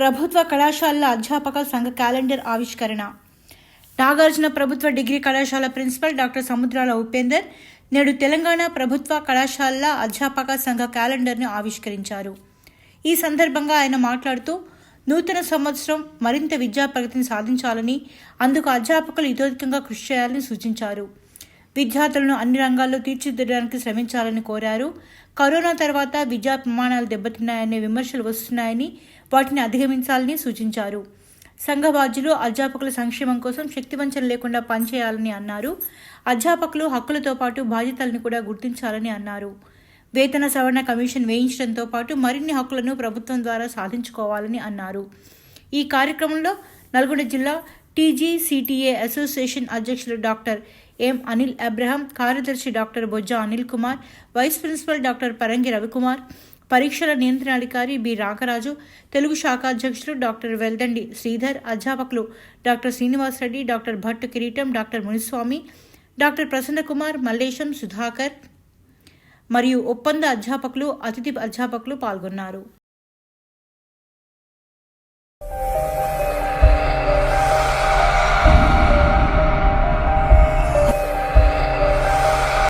ప్రభుత్వ కళాశాలల అధ్యాపక సంఘ క్యాలెండర్ ఆవిష్కరణ. నాగార్జున ప్రభుత్వ డిగ్రీ కళాశాల ప్రిన్సిపల్ డాక్టర్ సముద్రాల ఉపేందర్ నేడు తెలంగాణ ప్రభుత్వ కళాశాలల అధ్యాపక సంఘ క్యాలెండర్ను ఆవిష్కరించారు. ఈ సందర్భంగా ఆయన మాట్లాడుతూ నూతన సంవత్సరం మరింత విద్యా ప్రగతిని సాధించాలని అందుకు అధ్యాపకులు ఇతోధికంగా కృషి చేయాలని సూచించారు. విద్యార్థులను అన్ని రంగాల్లో తీర్చిదిద్దడానికి శ్రమించాలని కోరారు. కరోనా తర్వాత విద్యా ప్రమాణాలు దెబ్బతిన్నాయనే విమర్శలు వస్తున్నాయని వాటిని అధిగమించాలని సూచించారు. సంఘ బాధ్యులు అధ్యాపకుల సంక్షేమం కోసం శక్తివంచన లేకుండా పనిచేయాలని అన్నారు. అధ్యాపకులు హక్కులతో పాటు బాధ్యతలను కూడా గుర్తించాలని అన్నారు. వేతన సవరణ కమిషన్ వేయించడంతో పాటు మరిన్ని హక్కులను ప్రభుత్వం ద్వారా సాధించుకోవాలని అన్నారు. ఈ కార్యక్రమంలో నల్గొండ జిల్లా టీజీసీటీఏ అసోసియేషన్ అధ్యక్షులు డాక్టర్ ఎం అనిల్ అబ్రహం కార్యదర్శి doctor Bojja Anil Kumar vice principal doctor Parangi Ravikumar పరీక్షల నియంత్రణాధికారి బి రాకరాజు తెలుగు శాఖ అధ్యక్షులు డాక్టర్ వెల్దండి శ్రీధర్ అధ్యాపకులు doctor Srinivasa Reddy doctor Bhat Kireetam doctor Muniswamy doctor Prasanna Kumar Mallesham Sudhakar మరియు ఒప్పంద అధ్యాపకులు అతిథి అధ్యాపకులు పాల్గొన్నారు.